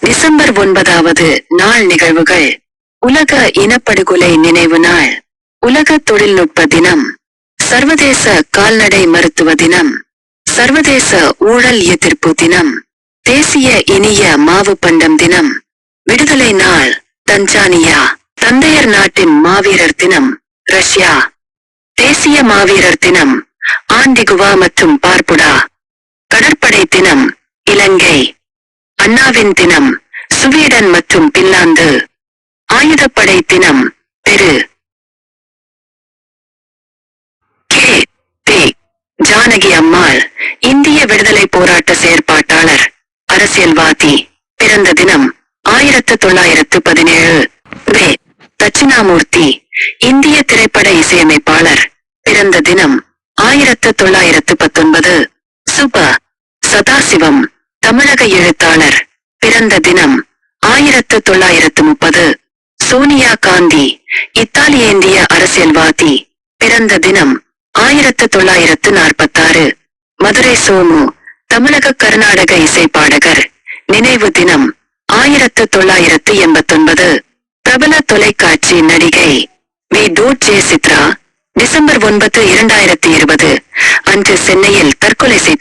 December ஒன்பதாவது நாள் நிகழ்வுகள். உலக இனப்படுகொலை நினைவு நாள். உலக தொழில்நுட்ப தினம். சர்வதேச கால்நடை மருத்துவ தினம். சர்வதேச ஊழல் எதிர்ப்பு தினம். தேசிய இனிய மாவு பண்டம் தினம். விடுதலை நாள் தஞ்சானியா. தந்தையர் நாட்டின் மாவீரர் தினம் ரஷ்யா. தேசிய மாவீரர் தினம் ஆண்டிகுவா மற்றும் பார்புடா. கடற்படை தினம் இலங்கை. அண்ணாவின் தினம் சுவீடன் மற்றும் பின்லாந்து. ஆயுதப்படை தினம் பெரு. கே. பி. ஜானகி அம்மாள் இந்திய விடுதலை போராட்ட செயற்பாட்டாளர் அரசியல்வாதி. பிறந்த தினம் ஆயிரத்து தொள்ளாயிரத்து பதினேழு. பே. தட்சிணாமூர்த்தி இந்திய திரைப்பட இசையமைப்பாளர். பிறந்த தினம் ஆயிரத்து தொள்ளாயிரத்து பத்தொன்பது. சுப. சதாசிவம். தமிழக எழுத்தாளர் பிறந்த தினம் ஆயிரத்து தொள்ளாயிரத்து முப்பது. சோனியா காந்தி இத்தாலிய இந்திய அரசியல்வாதி பிறந்த தினம் ஆயிரத்து தொள்ளாயிரத்து நாற்பத்தாறு. மதுரை சோமு தமிழக கர்நாடக இசைப்பாடகர் நினைவு தினம் ஆயிரத்து தொள்ளாயிரத்து எண்பத்தொன்பது. பிரபல தொலைக்காட்சி நடிகை வி. டூட் ஜே சித்ரா டிசம்பர் ஒன்பது இரண்டாயிரத்தி இருபது. அன்று சென்னையில் தற்கொலை செய்து